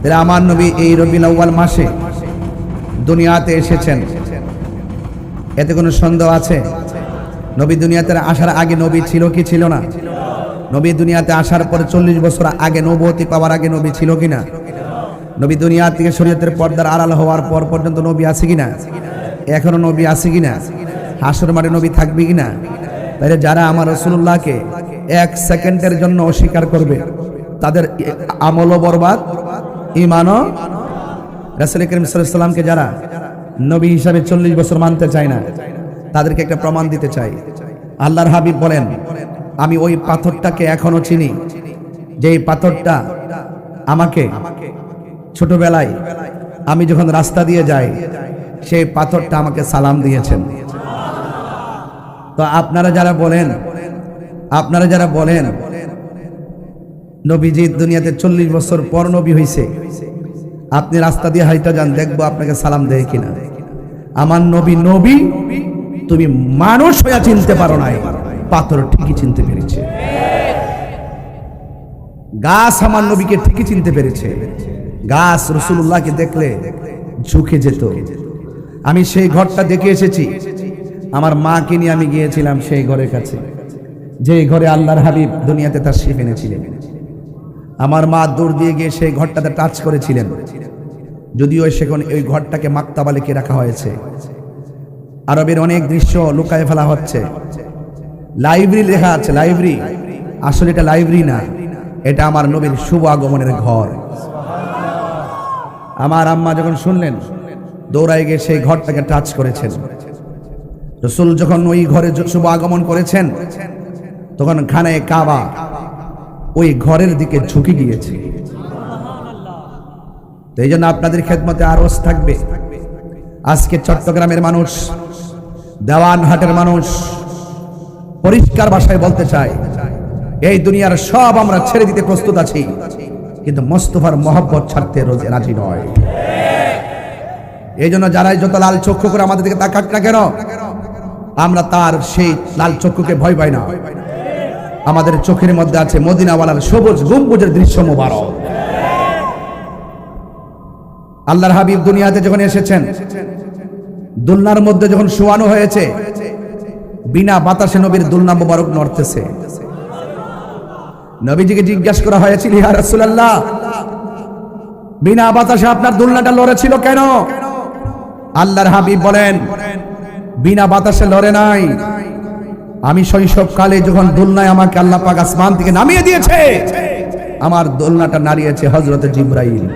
তাহলে আমার নবী এই রবিউল আউয়াল মাসে দুনিয়াতে এসেছেন। এতে কোনো সন্দেহ আছে? নবী দুনিয়াতে আসার আগে নবী ছিল কি ছিল না? নবী দুনিয়াতে আসার পরে চল্লিশ বছর আগে নবতী পাওয়ার আগে নবী ছিল কি না? নবী দুনিয়া থেকে শরীয়তের পর্দার আড়াল হওয়ার পর পর্যন্ত নবী আছে কিনা এখনও নবী আছে কিনা হাসর মাঠে নবী থাকবে কিনা তাহলে যারা আমার রসুল্লাহকে এক সেকেন্ডের জন্য অস্বীকার করবে, তাদের আমলও বরবাদ ইমানও রাসুল করিম সাল্লামকে যারা নবী হিসাবে চল্লিশ বছর মানতে চায় না, তাদেরকে একটা প্রমাণ দিতে চাই। আল্লাহর হাবিব বলেন, আমি ওই পাথরটাকে এখনও চিনি। যেই পাথরটা আমাকে ছোটবেলায় আমি যখন রাস্তা দিয়ে যাই, সেই পাথরটা আমাকে সালাম দিয়েছেন। তো আপনারা যারা বলেন, আপনারা যারা বলেন নবীজি দুনিয়াতে চল্লিশ বছর পর নবী হয়েছে আপনি রাস্তা দিয়ে হাইটা যান, দেখব আপনাকে সালাম দেয় কিনা। আমার নবী নবী, তুমি মানুষ হইয়া চিনতে পারো নাই। পাথর ঠিকই চিনতে পেরেছে। গাছ আমার নবীকে ঠিকই চিনতে পেরেছে। গাছ রসুল্লাহকে দেখলে ঝুঁকে যেত। আমি সেই ঘরটা দেখে এসেছি। আমার মাকে নিয়ে আমি গিয়েছিলাম সেই ঘরের কাছে। যে ঘরে আল্লাহর হাবিব দুনিয়াতে তার শিফ এনেছিলেন। আমার মা দৌড় দিয়ে গিয়ে সেই ঘরটাতে টাচ করেছিলেন। যদিও সেখানে ওই ঘরটাকে মাক্তাবা লিখে রাখা হয়েছে। আরবের অনেক দৃশ্য লুকায় ফেলা হচ্ছে। লাইব্রেরি লেখা আছে, লাইব্রেরি। আসলে এটা লাইব্রেরি না, এটা আমার নবীর শুভ আগমনের ঘর। আমার আম্মা যখন শুনলেন, দৌড়ায় গিয়ে সেই ঘরটাকে টাচ করেছেন। রসুল যখন ওই ঘরে শুভ আগমন করেছেন, তখন খানে কাবা ওই ঘরের দিকে ঝুঁকে গিয়েছে তো এই জন্য আপনাদের খেদমতে আরস থাকবে। আজকে চট্টগ্রামের মানুষ, দেওয়ানহাটের মানুষ পরিষ্কার ভাষায় বলতে চাই এই দুনিয়ার সব আমরা ছেড়ে দিতে প্রস্তুত আছি, কিন্তু মোস্তফার মহব্বত ছাড়তে রোজে রাজি নয়। এই জন্য যারাই যত লাল চক্ষু করে আমাদের দিকে তাকাক না কেন, আমরা তার সেই লাল চক্ষুকে ভয় পাই না। আমাদের চোখের মধ্যে আছে মদিনাওয়ালার সবুজ গম্বুজের দৃশ্য মোবারক। আল্লাহর হাবিব দুনিয়াতে যখন এসেছেন, দুলনার মধ্যে যখন শোয়ানো হয়েছে, বিনা বাতাসে নবীর দুলনা মোবারক নড়তেছে। নবীজিকে জিজ্ঞাসা করা হয়েছিল, ইয়া রাসূলুল্লাহ, বিনা বাতাসে আপনার দুলনাটা লড়েছিল কেন? আল্লাহর হাবিব বলেন, বিনা বাতাসে লড়ে নাই। আমি শৈশব কালে যখন দোলনায় আমাকে আল্লাহ পাক আসমান থেকে নামিয়ে দিয়েছে আমার দোলনাটা নাড়িয়েছে হজরত জিব্রাইল।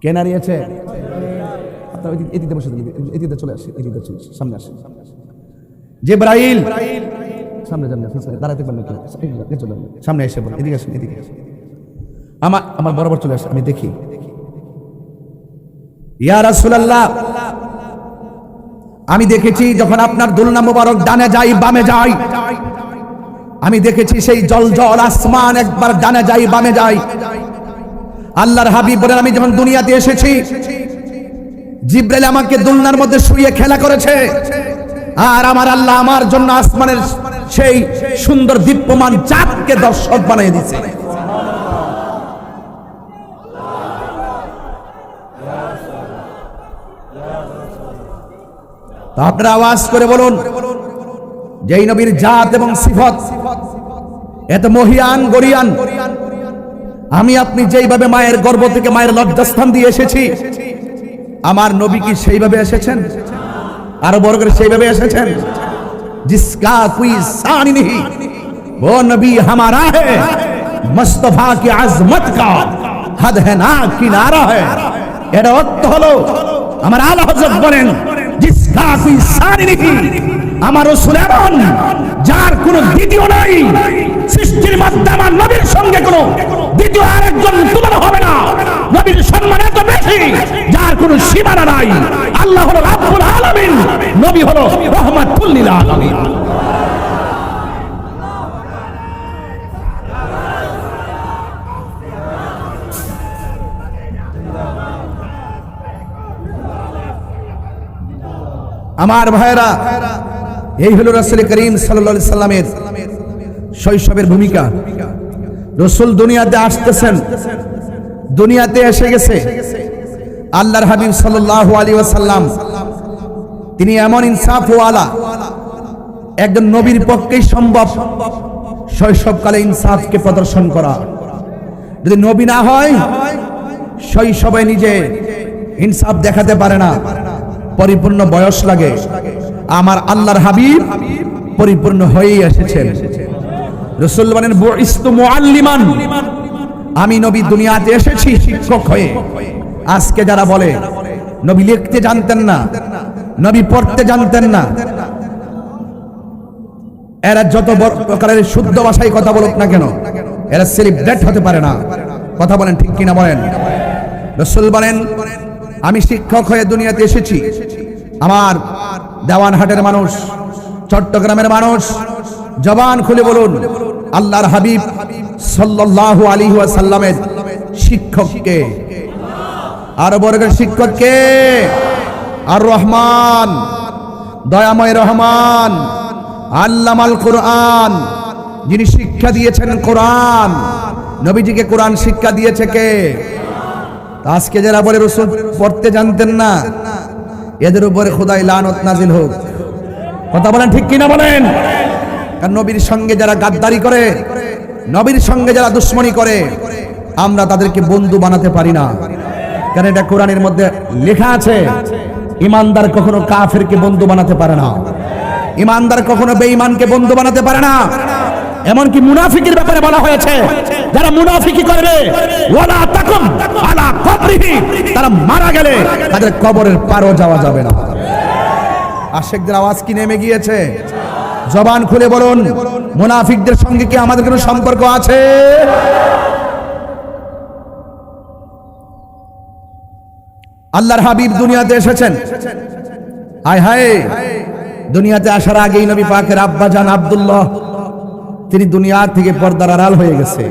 কে নাড়িয়েছে? আসে, সামনে সামনে। আমার আমার বরাবর চলে আসে আমি দেখি। ইয়া রাসূলুল্লাহ! আমি দেখেছি যখন আপনার দুলনা মোবারক ডানে যাই বামে যাই আমি দেখেছি সেই জল জল আসমান একবার ডানে যাই বামে যাই আল্লাহর হাবিব বলেন, আমি যখন দুনিয়াতে এসেছি, জিব্রাইল আমাকে দুলনার মধ্যে শুয়ে খেলা করেছে। আর আমার আল্লাহ আমার জন্য আসমানের সেই সুন্দর দীপ্যমান চাঁদকে দর্শক বানিয়ে দিছে তো আপনারা আওয়াজ করে বলুন, যেই নবীর জাত এবং সিফত, এত মহিয়ান, গরিয়ান, আমি আপনি যেইভাবে মায়ের গর্ব থেকে মায়ের লজ্জাস্থান দিয়ে এসেছি, আমার নবী কি সেইভাবে এসেছেন? আরও বড় করে সেইভাবে এসেছেন? জিসকা কুই সানি ও নবী হামারা হে, মুস্তফা কি আজমত কা, হদ হে না কিনারা হে। এটা অর্থ হলো, আমার আলা হযরত বলেন আমার রাসূল এমন, যার কোনো দ্বিতীয় নাই। সৃষ্টির মধ্যে আমার নবীর সঙ্গে কোনো দ্বিতীয় আরেকজন তুলনা হবে না। নবীর সম্মান এত বেশি, যার কোনো সীমানা নাই। আল্লাহ হলো রাব্বুল আলামিন, নবী হলো রহমাতুল লিল আলামিন। আমার ভাইরা এই হলো রাসূল করিম আলাইহি সাল্লামের শৈশবের ভূমিকা। রসুল দুনিয়াতে আসতেছেন, দুনিয়াতে এসে গেছে। আল্লাহর হাবিব সাল্লাল্লাহু আলাইহি ওয়াসাল্লাম, তিনি এমন ইনসাফওয়ালা, একজন নবীর পক্ষেই সম্ভব শৈশবকালে ইনসাফকে প্রদর্শন করা। যদি নবী না হয়, শৈশবে নিজে ইনসাফ দেখাতে পারে না। পরিপূর্ণ বয়স লাগে। আমার আল্লাহর হাবিব পরিপূর্ণ হয়েই এসেছেন। রসুল মুআল্লিমান। আমি নবী দুনিয়াতে এসেছি শিক্ষক হয়ে। আজকে যারা বলে, নবী লিখতে জানতেন না, নবী পড়তে জানতেন না, এরা যত প্রকারের শুদ্ধ ভাষায় কথা বলুক না কেন, এরা সেলিব্রেট হতে পারে না। কথা বলেন ঠিক কিনা বলেন? রসুল বলেন আমি শিক্ষক হয়ে দুনিয়াতে এসেছি। আমার দেওয়ানহাটের মানুষ, চট্টগ্রামের মানুষ, জবান খুলে বলুন, আল্লাহর হাবিব সাল্লাল্লাহু আলাইহি ওয়াসাল্লামের শিক্ষককে আর বর্গের শিক্ষককে আর রহমান, দয়াময় রহমান, আল্লামাল কোরআন, যিনি শিক্ষা দিয়েছেন কোরআন। নবীজিকে কোরআন শিক্ষা দিয়েছে কে? আজকে যারা বলে রসুল, পড়তে জানতেন না, এদের উপরে খোদাই লানত নাজিল হোক। কথা বলেন ঠিক কিনা বলেন? নবীর সঙ্গে যারা গাদ্দারি করে, নবীর সঙ্গে যারা দুশ্মনী করে, আমরা তাদেরকে বন্ধু বানাতে পারি না। কারণ এটা কোরআনের মধ্যে লেখা আছে, ইমানদার কখনো কাফেরকে বন্ধু বানাতে পারে না। ইমানদার কখনো বেঈমানকে বন্ধু বানাতে পারে না। এমনকি মুনাফিকের ব্যাপারে বলা হয়েছে, যারা মুনাফিকি করবে তারা মারা গেলে তাদের কবরের পারও যাওয়া যাবে না। আশেকদের আওয়াজ কি নেমে গিয়েছে? জবান খুলে বলুন, মুনাফিকদের সঙ্গে কি আমাদের কোনো সম্পর্ক আছে? আল্লাহর হাবিব দুনিয়াতে এসেছেন। হায় হায়, দুনিয়াতে আসার আগেই নবী পাকের আব্বা জান আব্দুল্লাহ তিনি দুনিয়া থেকে পর্দার আড়াল হয়ে গেছে।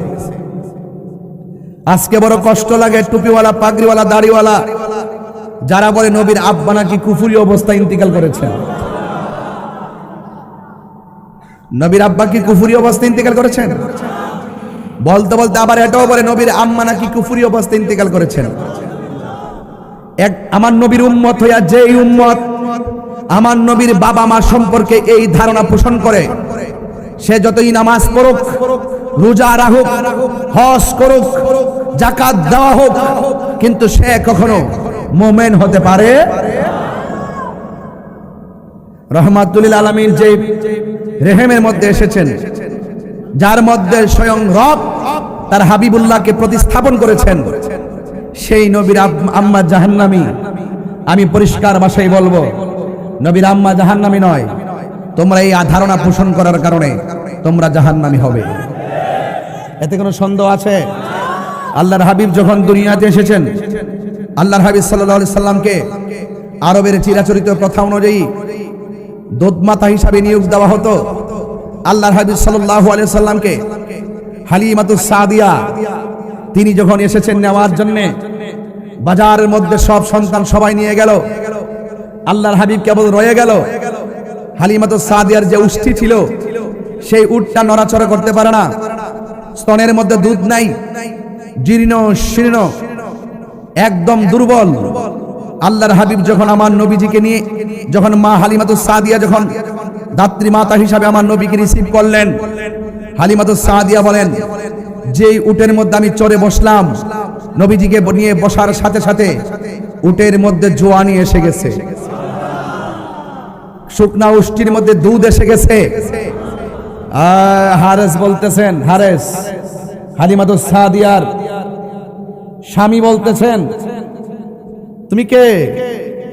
আজকে বড় কষ্ট লাগে টুপিওয়ালা, পাগড়িওয়ালা, দাড়িওয়ালা। যারা বলে নবীর আব্বা নাকি কুফুরি অবস্থায় ইন্তিকাল করেছেন নবীর আব্বা কি কুফুরি অবস্থায় ইন্তিকাল করেছেন? বলতে বলতে আবার এটাও বলে নবীর আম্মা নাকি কুফুরি অবস্থায় ইন্তিকাল করেছেন। এক, আমার নবীর উম্মত হইয়া যেই উম্মত, আমার নবীর বাবা মা সম্পর্কে এই ধারণা পোষণ করে। সে যতই নামাজ পড়ুক, রোজা রাখুক, হজ করুক জাকাত দেওয়া হোক, কিন্তু সে কখনো মোমেন হতে পারে রহমাতুল্লিল আলমীর যে রেহেমের মধ্যে এসেছেন, যার মধ্যে স্বয়ং রব তার হাবিবুল্লাহকে প্রতিস্থাপন করেছেন, সেই নবীর আম্মা জাহান্নামি। আমি পরিষ্কার ভাষায় বলব, নবীর আম্মা জাহান্নামি নয় তোমরা এই ধারণা পোষণ করার কারণে তোমরা জাহান্নামি হবে। এতে কোনো সন্দেহ আছে? আল্লাহর হাবিব যখন দুনিয়াতে এসেছেন, আল্লাহর হাবিব সাল্লাহ সাল্লামকে আরবের চিরাচরিত প্রথা অনুযায়ী দোদমাতা হিসাবে নিয়োগ দেওয়া হতো। আল্লাহর হাবিব সাল্লাহ আলিয়া সাল্লামকে হালিমাতুস সাদিয়া, তিনি যখন এসেছেন নেওয়ার জন্য, বাজারের মধ্যে সব সন্তান সবাই নিয়ে গেল। আল্লাহর হাবিব কেবল রয়ে গেল। হালিমাতুস সাদিয়ার যে উষ্ঠি ছিল, সেই উটটা নড়াচড়া করতে পারে না। স্তনের মধ্যে দুধ নাই, জীর্ণ, শীর্ণ, একদম দুর্বল। আল্লাহর হাবিব যখন আমার নবীজিকে নিয়ে, যখন মা হালিমাতুস সাদিয়া যখন দাত্রী মাতা হিসাবে আমার নবীকে রিসিভ করলেন, হালিমাতুস সাদিয়া বলেন, যেই উটের মধ্যে আমি চড়ে বসলাম, নবীজিকে নিয়ে বসার সাথে সাথে উটের মধ্যে জোয়ানি এসে গেছে। শুকনা উষ্টির মধ্যে দুধ এসে গেছে। হারেস বলতেছেন, হারেস। হালিমাতুস সাদিয়ার স্বামী বলতেছেন, তুমি কে?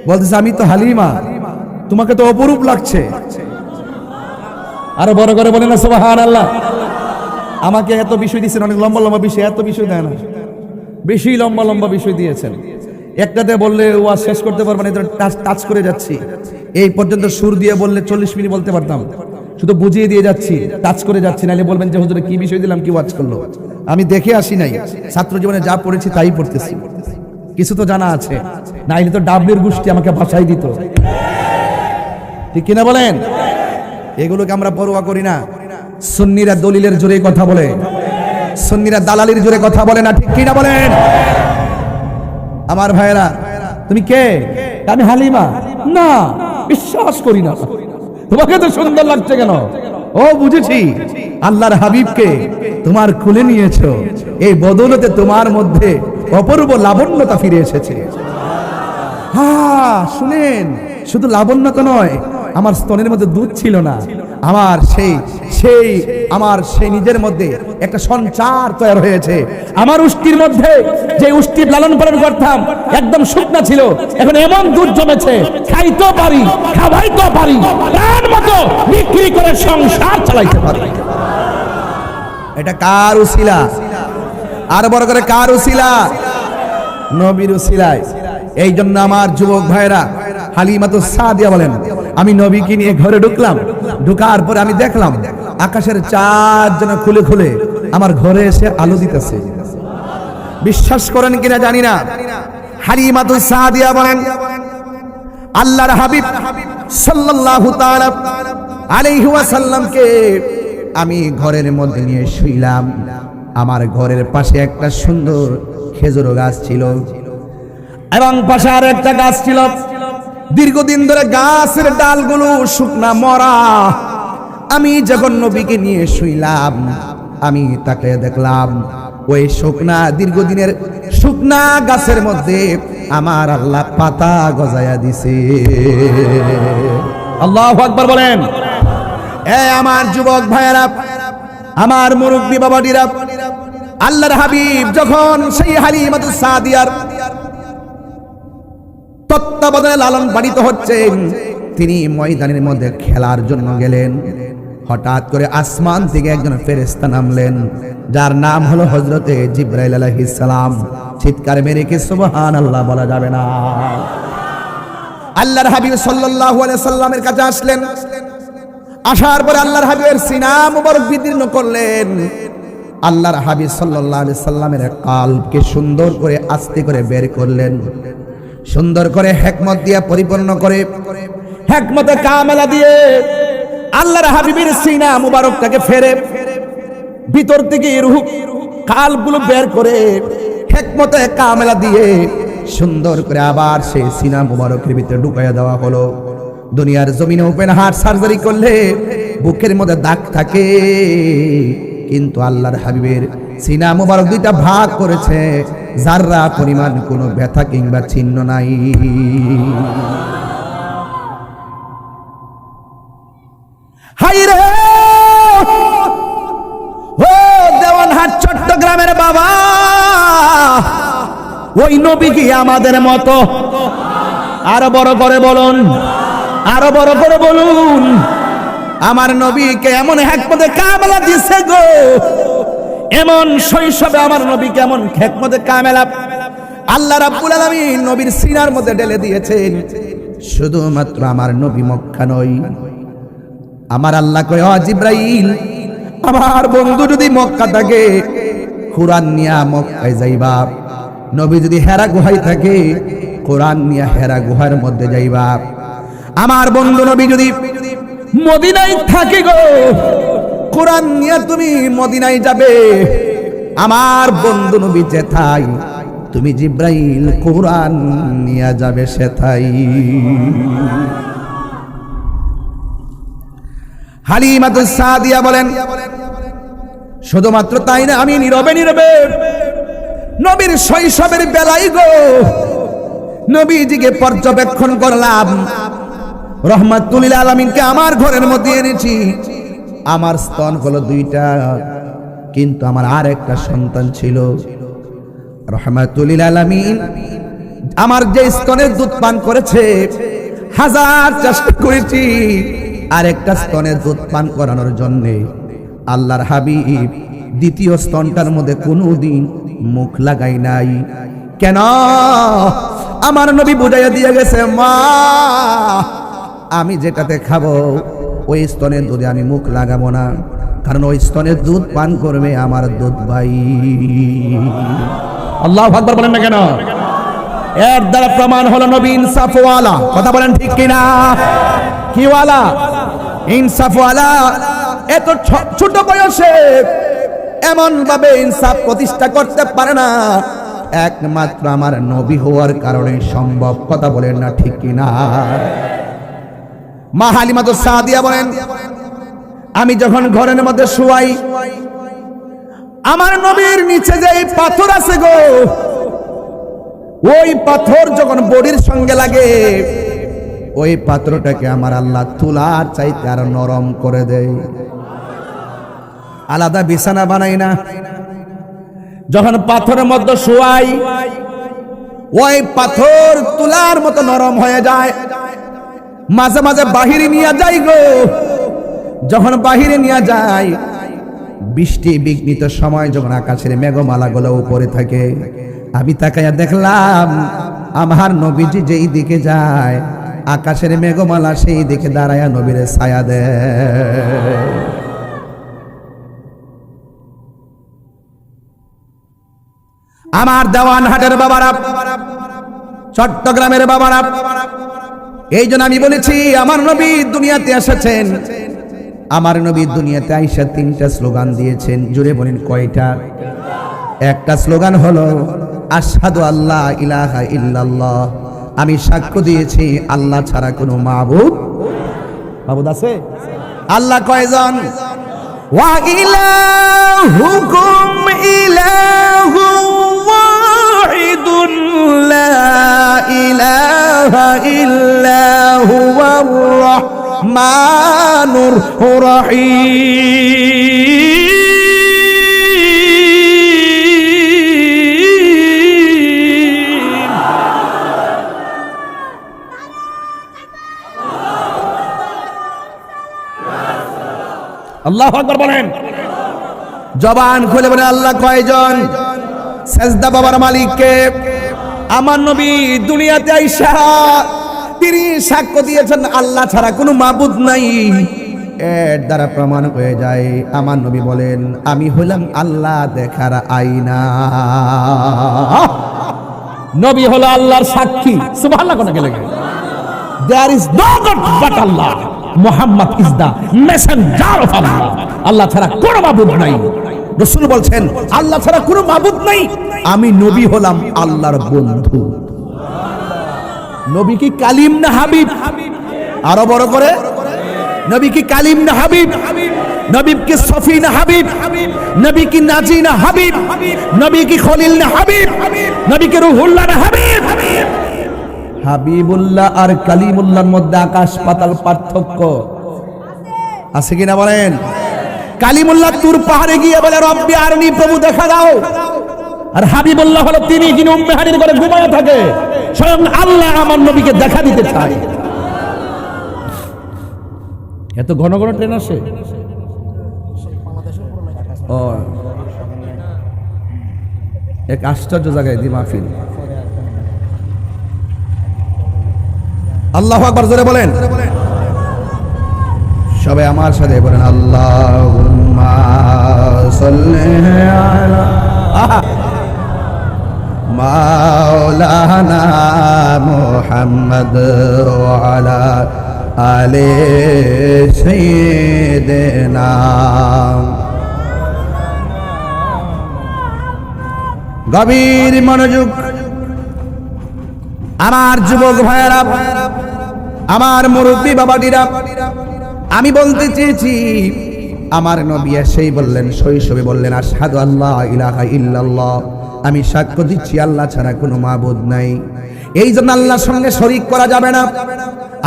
বলতেছে, আমি তো হালিমা। তোমাকে তো অপরূপ লাগছে। আরও বড় করে বলে না সুবহান আল্লাহ আমাকে এত বিষয় দিয়েছেন, অনেক লম্বা লম্বা বিষয়, এত বিষয় দেয় না। বেশি লম্বা লম্বা বিষয় দিয়েছেন। একটাতে বললে ওয়া শেষ করতে পারবেন এটা টাচ টাচ করে যাচ্ছি। এই পর্যন্ত সুর দিয়ে বললে চল্লিশ মিনিট বলতে পারতাম। শুধু বুঝিয়ে দিয়ে যাচ্ছি, টাচ করে যাচ্ছি, নাহলে বলবেন যে, হুজুরে, কি বিষয় দিলাম, কি ওয়াচ করল? আমি দেখে আসি নাই। ছাত্র জীবনে যা পড়েছি তাই পড়তেছি। কিছু তো জানা আছে। নাইলে তো ডাবলির গোষ্ঠী আমাকে বাসাই দিত। ঠিক কিনা বলেন? এগুলোকে আমরা পরোয়া করি না। সুন্নিরা দলিলের জোরে কথা বলে। সুন্নিরা দালালির জোরে কথা বলে না, ঠিক কিনা বলেন? আমার ভাইয়েরা, তুমি কে? আমি হালিমা। না। বিশ্বাস করি না। তোমাকে তো সুন্দর লাগছে কেন? ও, বুঝেছি। আল্লাহর হাবিবকে তোমার খুলে নিয়েছ। এই বদলতে তোমার মধ্যে অপূর্ব লাবণ্যতা ফিরে এসেছে। হ্যাঁ শুনেন, শুধু লাবণ্যতা নয়, আমার স্তনের মধ্যে দুধ ছিল না। আমার সেই সেই, আমার সেই নিজের মধ্যে একটা সঞ্চার তৈরি হয়েছে। আমার উষ্টির মধ্যে যে উষ্টি লালন পালন করতাম, একদম শুকনা ছিল, এখন এমন দুধ জমেছে, খাইতেও পারি, খাওয়াইতেও পারি তার মতো বিক্রি করে সংসার চালাইতে পারি। এটা কার উসিলা? আর বড় করে কার উসিলা? নবীর উসিলায়। এই জন্য আমার যুবক ভাইরা হালিমাতু সাদিয়া বলেন আমি নবীকে নিয়ে ঘরে ঢুকলাম। ঢুকার পরে আমি দেখলাম আকাশের চাঁদ যেন খুলে খুলে আমার ঘরে এসে আলো দিতেছে। বিশ্বাস করেন কিনা জানি না। হালিমাতু সাদিয়া বলেন, আল্লাহর হাবিব সাল্লাল্লাহু তাআলা আলাইহি ওয়াসাল্লামকে আমি ঘরের মধ্যে নিয়ে শুইলাম। আমার ঘরের পাশে একটা সুন্দর খেজুর গাছ ছিল। এবং পাশে আর একটা গাছ ছিল। দীর্ঘদিন ধরে গাছের ডালগুলো শুকনা, মরা। আমি যখন নবীকে নিয়ে শুইলাম, আমি তাকে দেখলাম, ওই শুকনা, দীর্ঘদিনের শুকনা গাছের মধ্যে আমার আল্লাহ পাতা গজায়া দিছে। আল্লাহ আকবার বলেন। এ আমার যুবক ভাইয়েরা, আমার মুরব্বী বাবাডিরা আল্লাহর হাবিব, যখন সেই হালিমাতু সাদিয়ার তত্ত্বাবধানে লালন পালিত হচ্ছেন তিনি ময়দানের মধ্যে খেলার জন্য গেলেন। হঠাৎ করে আসমান থেকে একজন ফেরেস্তা নামলেন, যার নাম হলো হজরতে জিব্রাইল আলাইহিস সালাম। চিৎকার মেরে কি সুবহান আল্লাহ বলা যাবে না। আল্লাহর হাবিব সাল্লাল্লাহু আলাইহি সাল্লামের কাছে আসলেন। আসার পরে আল্লাহর হাবিবের সিনা মুবারক বিদীর্ণ করলেন। আল্লাহর হাবিব সাল্লাল্লাহু আলাইহি সাল্লামের কালকে সুন্দর করে আস্তে করে বের করলেন। সুন্দর করে হেকমত দিয়ে পরিপূর্ণ করে, হেকমতে কামেলা দিয়ে আল্লাহর হাবিবের সিনা মুবারকটাকে ফেরে, ভিতর থেকে রুহ, কালগুলো বের করে হেকমতে কামেলা দিয়ে সুন্দর করে আবার সেই সিনা মুবারকের ভিতরে ঢুকাইয়া দেওয়া হলো। দুনিয়ার জমিনে ওপেন হার্ট সার্জারি করলে বুকের মধ্যে দাগ থাকে, কিন্তু আল্লাহর হাবিবের সিনা মুবারক দুইটা ভাগ করেছে। যাররা পরিমাণ কোনো ব্যথা কিংবা চিহ্ন নাই। চট্টগ্রামের বাবা! ওই নবী কি আমাদের মতো? আরও বড় করে বলুন। আরও বড় করে বলুন। আমার নবীকে এমন হেকমতে কামলা দিছে গো। এমন শৈশবে আমার নবীকে এমন হেকমতে কামেলা। আল্লাহ রাব্বুল আলামিন নবীর সিনার মধ্যে ঢেলে দিয়েছেন। শুধুমাত্র আমার নবী মক্কা নয়। আমার আল্লাহ কয়, "ও জিব্রাইল, আমার বন্ধু যদি মক্কা থাকে, কোরআন নিয়া মক্কায় যাইবা। নবী যদি হেরা গুহায় থাকে, কোরআন নিয়া হেরা গুহার মধ্যে যাইবা। আমার বন্ধু নবী যদি মদিনায় থাকে গো কোরআন নিয়া তুমি মদিনায় যাবে। আমার বন্ধু নবী যেথাই তুমি জিব্রাইল কোরআন নিয়া যাবে সেথাই হালিমাতুস সাদিয়া বলেন, শুধুমাত্র তাই না, আমি নীরবে নীরবে নবীর শৈশবের বেলায় গো নবীজিকে পর্যবেক্ষণ করলাম। রহমাতুল্লিল আলমিনকে আমার ঘরের মধ্যে এনেছি। আমার স্তন হলো দুইটা, কিন্তু আমার আর একটা সন্তান ছিল। রহমাতুল্লিল আলমিন, আমার যে স্তনের দুধ পান করেছে, হাজার চেষ্টা করেছি আর একটা স্তনের দুধ পান করানোর জন্য আল্লাহর হাবিব দ্বিতীয় স্তনটার মধ্যে কোনোদিন মুখ লাগাই নাই। কেন? আমার নবী বুঝাইয়া দিয়ে গেছে, মা, আমি যেটাতে খাব ওই স্তনের দুধে আমি মুখ লাগাবো না। কারণ ওই স্তনের দুধ পান করবে আমার দুধ ভাই। আল্লাহ ভাগবার বলেন না কেন? এর দ্বারা প্রমাণ হলো নবী ইনসাফওয়ালা। কথা বলেন ঠিক কিনা? কিওয়ালা? ইনসাফওয়ালা? এত ছোট বয়সে এমন ভাবে ইনসাফ প্রতিষ্ঠা করতে পারে না। একমাত্র আমার নবী হওয়ার কারণে সম্ভব। কথা বলেন না ঠিক কিনা? মা হালিমা তো সাদিয়া বলেন, আমি যখন ঘরের মধ্যে শুয়াই, আমার নবীর নিচে যে পাথর আছে গো, ওই পাথর যখন বডির সঙ্গে লাগে, ওই পাত্রটাকে আমার আল্লাহ তুলার চাইতে আর নরম করে দেয়। আলাদা বিছানা বানাই না। যখন পাথরের মধ্যে শোয়াই, ওই পাথর তুলার মতো নরম হয়ে যায়। মাঝে মাঝে বাহিরে নিয়ে যাই গো। যখন বাহিরে নিয়ে যায় বৃষ্টি বিঘ্নিত সময় যখন আকাশের মেঘমালা গুলো উপরে থাকে, আমি তাকাইয়া দেখলাম, আমার নবীজি যেই দিকে যায়, আকাশের মেঘমালা সেই দিকে দাঁড়ায়া নবীর ছায়া দেয়। আমার দেওয়ান হাটের বাবারা, চট্টগ্রামের বাবারা এই জন্য আমি বলেছি, আমার নবী দুনিয়াতে এসেছেন। আমার নবী দুনিয়াতে আইসা তিনটা স্লোগান দিয়েছেন। জুড়ে বলেন কয়টা? একটা স্লোগান হলো আসাদু আল্লাহ ইলাহা ইল্লাল্লাহ। আমি সাক্ষ্য দিয়েছি, আল্লাহ ছাড়া কোনো মাহবুব মাহবুদ আছে? আল্লাহ কয়জন? ওয়া ইলাহুকুম ইলাহু ওয়াহিদুন লা ইলাহা ইল্লা হুয়ার রহমানুর রহিম। আল্লাহ আকবার বলেন। জবান খুলে বলেন, আল্লাহ কয়জন? সেজদা বাবার মালিককে। আমার নবী দুনিয়াতে আইসা তিনি সাক্ষ্য দিয়েছেন, আল্লাহ ছাড়া কোনো মাবুদ নাই। এর দ্বারা প্রমাণ হয়ে যায়, আমার নবী বলেন, আমি হলাম আল্লাহ দেখার আইনা নবী হলো আল্লাহর সাক্ষী। সুবহানাল্লাহ কোন গেলে there is no god but Allah Muhammad is the messenger of Allah আল্লাহ ছাড়া কোনো মাবুদ নাই। রসুল বলছেন, আল্লাহ ছাড়া কোনো মাবুদ নাই। আমি নবী হলাম আল্লাহর বন্ধু। নবী কি কালিম না হাবিব? আরও বড় করে, নবী কি কালিম না হাবিব? কি সফি না হাবিব? নবী কি নাজি না হাবিব? নবী কি খলিল না হাবিব? নবী কি রুহুল্লাহ না হাবিব? হাবিবুল্লাহ আর কালিমুল্লাহর মধ্যে আকাশ পাতাল পার্থক্য। আছে কিনা বলেন? কালিমুল্লাহ তুর পাহাড়ে গিয়ে বলে, রব্বি আরনি, প্রভু দেখা দাও। আর হাবিবুল্লাহ হলো তিনি যিনি উম্মে হানির করে ঘুমায় থাকে। স্বয়ং আল্লাহ আমার নবীকে দেখা দিতে চায়। এত ঘন ঘন ট্রেন আসে? এক আশ্চর্য জায়গায় দি মাহফিল। আল্লাহ আকবার, জোরে বলেন। সবাই আমার সাথে বলেন, আল্লাহুম্মা সাল্লি আলা আহা। মাওলানা মুহাম্মদ আলা আলি গভীর মনোযোগ আমার যুবক ভাইয়েরা, আমার মুরব্বী বাবাটিরা আমি বলতে চেয়েছি, আমার নবী সেই বললেন, শৈশবে বললেন, আশহাদু আল্লাহ ইলাহা ইল্লাল্লাহ। আমি সাক্ষ্য দিচ্ছি, আল্লাহ ছাড়া কোনো মাবুদ নাই। এই জন্য আল্লাহর সঙ্গে শরিক করা যাবে না।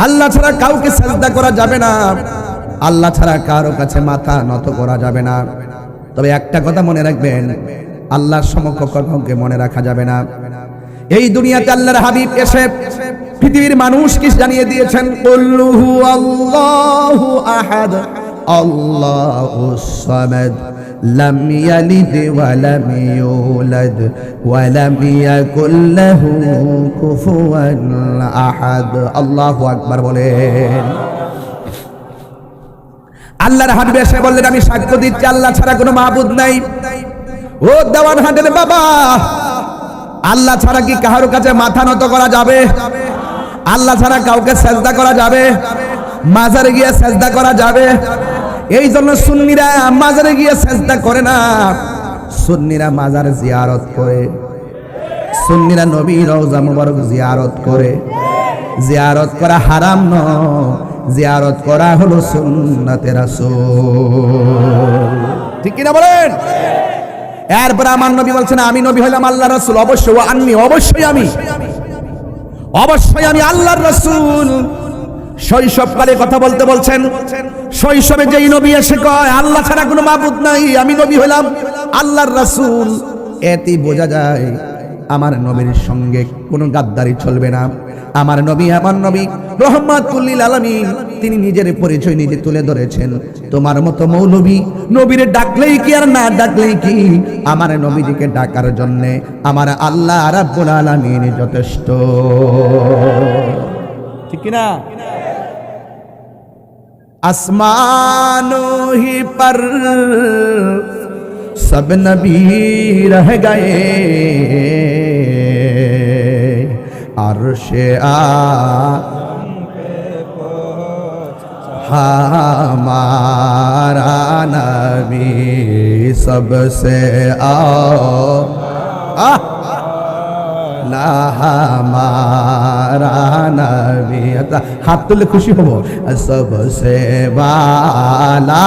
আল্লাহ ছাড়া কাউকে সাজদা করা যাবে না। আল্লাহ ছাড়া কারও কাছে মাথা নত করা যাবে না। তবে একটা কথা মনে রাখবেন, আল্লাহর সমকক্ষ কাউকে মনে রাখা যাবে না। এই দুনিয়াতে আল্লাহর হাবিব এসে পৃথিবীর মানুষকে জানিয়ে দিয়েছেন? কুল্লুহু আল্লাহু আহাদ। আল্লাহু সামাদ। লাম ইয়ালিদ ওয়া লাম ইউলাদ। ওয়া বলেন। আল্লাহর হাবিব এসে বললেন, আমি সাক্ষ্য দিচ্ছি, আল্লাহ ছাড়া কোনো মাহবুদ নাই। ও দেওয়ান হাটের বাবা, আল্লাহ ছাড়া কি কারোর কাছে মাথা নত করা যাবে? আল্লাহ ছাড়া কাউকে সেজদা করা যাবে? মাজারে গিয়ে সেজদা করা যাবে? এই জন্য সুন্নিরা মাজারে গিয়ে চেষ্টা করে না। সুন্নিরা মাজার জিয়ারত করে। সুন্নিরা নবী রওজা মুবারক জিয়ারত করে। জিয়ারত করা হারাম ন জিয়ারত করা হলো সুন্নাতে রাসূল। ঠিক কিনা বলেন? এরপর আমার নবী বলছেন, আমি নবী হইলাম আল্লাহ রাসূল। অবশ্যই আমি অবশ্যই আমি। অবশ্যই আমি আল্লাহর রাসূল। শৈশবকালে কথা বলতে বলছেন, শৈশবে যেই নবী এসে কয়, আল্লাহ ছাড়া কোনো মাবুদ নাই, আমি নবী হলাম। আল্লাহর রাসূল, এতেই বোঝা যায়, আমার নবীর সঙ্গে কোনো গাদ্দারি চলবে না। আমার নবী আমার নবী রহমাতুল্লিল আলমী তিনি নিজের পরিচয় নিজে তুলে ধরেছেন। তোমার মতো মৌলবী নবীর ডাকলেই কি আর না ডাকলেই কি? আমার নবীজিকে ডাকার জন্যে আমার আল্লাহ রাব্বুল আলমিন যথেষ্ট। ঠিক কিনা? آسمانوں ہی پر سب نبی عرش آدم پہ ہمارا نبی سب سے آؤ آہ ہمارا نبی ہاتھ تو لے خوشی ہو۔ سب سے والا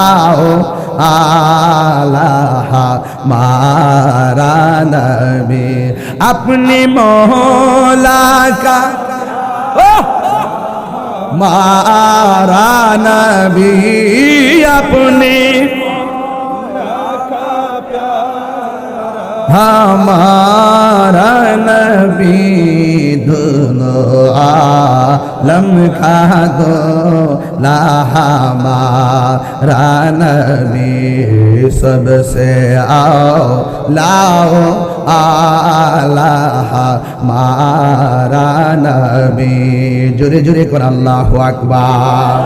آلہ ہمارا نبی۔ اپنی مولا کا مارا نبی اپنی مولا کا हमारा नबी दोनों आलम का दो ला हमारा नबी सबसे आओ लाओ आला मारा नबी জোরে জোরে করে আল্লাহু আকবার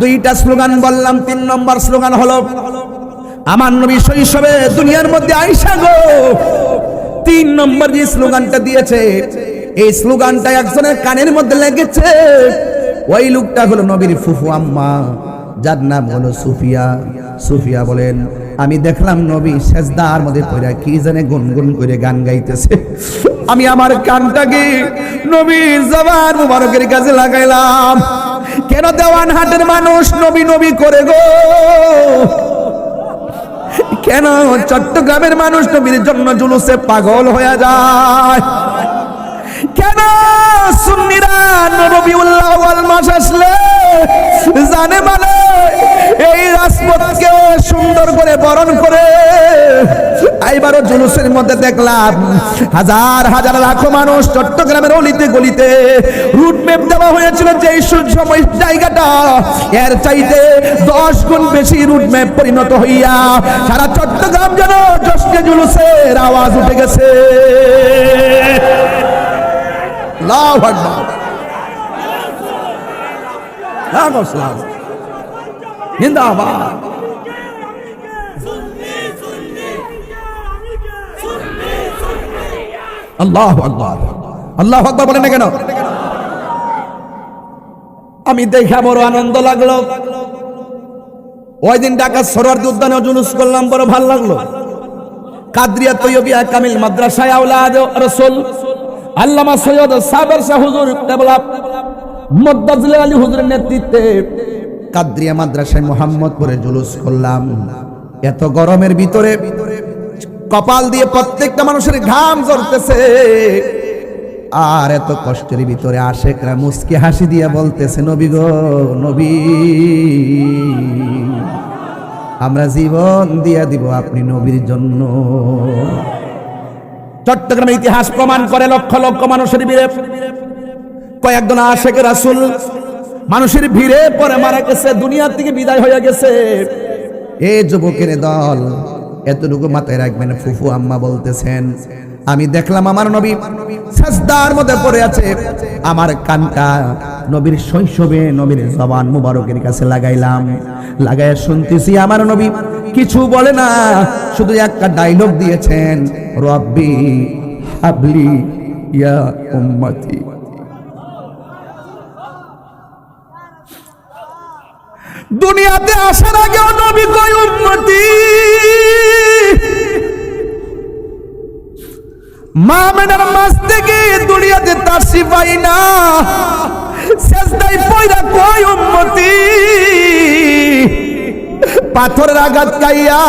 দুইটা স্লোগান বললাম তিন নম্বর স্লোগান হলো আমার নবী শৈশবে দুনিয়ার মধ্যে আইসা গো। তিন নম্বর যে স্লোগানটা দিয়েছে, এই স্লোগানটা একজনের কানের মধ্যে লেগেছে। ওই লোকটা হলো নবীর ফুফু আম্মা, যার নাম হলো সুফিয়া। সুফিয়া বলেন, আমি দেখলাম নবী সেজদার মধ্যে পড়া, কি জানে গুনগুন করে গান গাইতেছে। আমি আমার কানটাকে নবীর জবান মুবারকের কাছে লাগাইলাম। কেন দেওয়ান হাটের মানুষ নবী নবী করে গো? কেন চট্টগ্রামের মানুষ নবীর জন্য জুলুসে পাগল হয়ে যায়? কেন সুন্নিরা নবীউল্লাহ ওয়াল মাস আসলে জানে মানে এই রাজপথকে সুন্দর করে বরণ করে এইবারও জুলুসের মধ্যে দেখলাম হাজার হাজার, লাখো মানুষ চট্টগ্রামের অলিতে গলিতে রুট ম্যাপ দেওয়া হয়েছিল যে সময় জায়গাটা। এর চাইতে দশ গুণ বেশি রুট ম্যাপ পরিণত হইয়া সারা চট্টগ্রাম যেন জশ্নে জুলুসের আওয়াজ উঠে গেছে। লাখো জিন্দাবাদ। আল্লাহ আল্লাহ আকবার বলেন কেন? আমি দেখা বড় আনন্দ লাগল। ওই দিন ঢাকা সরোয়ার্দী উদ্যানে জুলুস করলাম, বড় ভালো লাগল। কাদরিয়া তৈয়বিয়া কামিল মাদ্রাসায় আউলাদ রাসূল। আল্লামা সৈয়দ শাহ হুজুর কেবলা মদ্দাজিল আলী হুজুরের নেতৃত্বে কাদরিয়া মাদ্রাসায় মোহাম্মদপুরে জুলুস করলাম। এত গরমের ভিতরে ভিতরে কপাল দিয়ে প্রত্যেকটা মানুষের ঘাম ঝরতেছে আর এত কষ্টের ভিতরে আশেকরা মুসকি হাসি দিয়ে বলতেছে, নবী গো, নবী, আমরা জীবন দিয়া দিব আপনি নবীর জন্য। চট্টগ্রামের ইতিহাস প্রমাণ করে লক্ষ লক্ষ মানুষের ভিড়ে। কয়েকজন আশেখ রাসুল মানুষের ভিড়ে পরে মারা গেছে দুনিয়ার থেকে বিদায় হয়ে গেছে। এ যুবকের দল এতটুকু মাথায় রাখবেন, ফুফু আম্মা বলতেছেন, আমি দেখলাম আমার নবী সাজদার মধ্যে পড়ে আছে, আমার কানটা নবীর শৈশবে নবীর জবান মুবারকের কাছে লাগাইলাম, লাগাইয়া শুনতেছি আমার নবী কিছু বলে না, শুধু একটা ডায়লগ দিয়েছেন, রব্বি হাবলি ইয়া উম্মতি। দুনিয়াতে আসার আগেও নবী কয়, উম্মতি, মা মেনার মাছ থেকে দুনিয়াতে তার সিপাই না। শেষদাই পয়রা কয়, উম্মতি, পাথরের আঘাত খাইয়া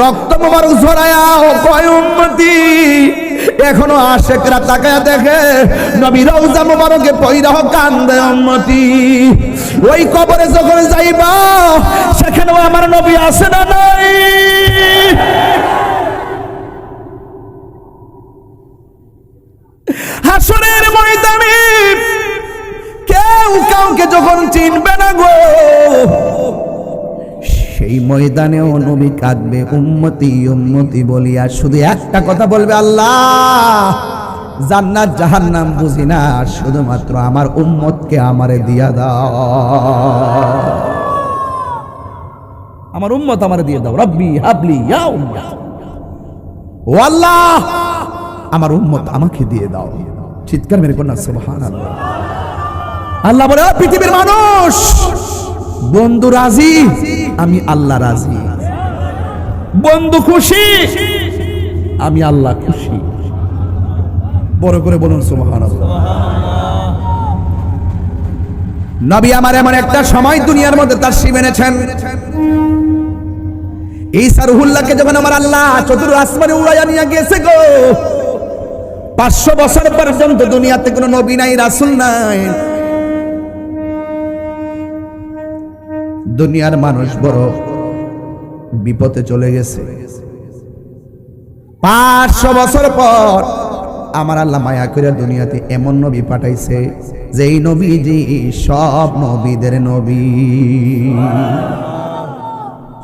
রক্ত মোবারক ঝরায়া কয়, উম্মতি এখনও আশেকরা তাকায়া দেখে নবী রওজা মোবারকে পয়রা কান্দে উম্মতি। ওই কবরে যখন যাইবা, সেখানেও আমার নবী আসে না নাই। হাসরের ময়দানে কেউ কাউকে যখন চিনবে না গো সেই ময়দানেও নবী কাঁদবে, উম্মতি উম্মতি বলিয়া শুধু একটা কথা বলবে আল্লাহ, জান্নাত, জাহান্নাম বুঝি না, শুধুমাত্র আমার উম্মতকে আমারে দিয়া দাও। আমার উম্মত আমারে দিয়ে দাও, রব্বি হাবলি ও আল্লাহ, আমার উম্মত আমাকে দিয়ে দাও। চিৎকার মেরে কন্যা সুবহান আল্লাহ আল্লাহ বলে পৃথিবীর মানুষ বন্ধু রাজি? আমি আল্লাহ রাজি। বন্ধু খুশি? আমি আল্লাহ খুশি। বড় করে বলুন সুবহান নবী আমার এমন একটা সময় দুনিয়ার মধ্যে তার শিব এনেছেন। ঈসা রুহুল্লাহকে যখন আমার আল্লাহ চতুর আসমানে উড়াইয়া নিয়ে গেছে গো পাঁচশো বছর পর্যন্ত দুনিয়াতে কোনো নবী নাই রাসুল নাই। দুনিয়ার মানুষ বড় বিপদে চলে গেছে। পাঁচশো বছর পর আমার আল্লাহ মায়া করে দুনিয়াতে এমন নবী পাঠাইছে যে এই নবী যে সব নবীদের নবী।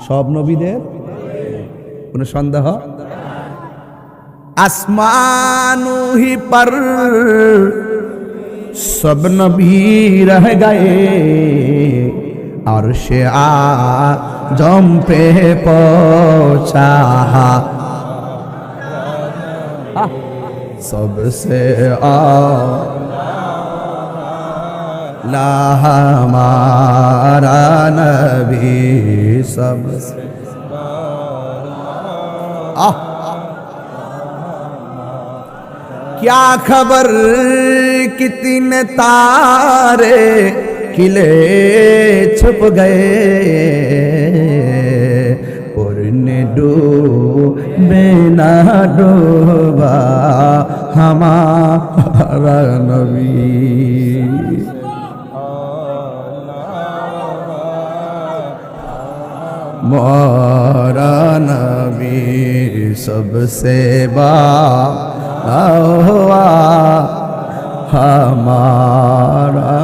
সব নবীদের? কোনো সন্দেহ? আসমানুহি পার সব নবী রহ গায়ে عرش جم پہ پوچھا سب سے لا ہمارا نبی سب سے کیا خبر کتنے تارے किले छुप गए पुरने डूबे ना डूबा हमारा नबी मोरा नबी सबसे बा हुआ हमारा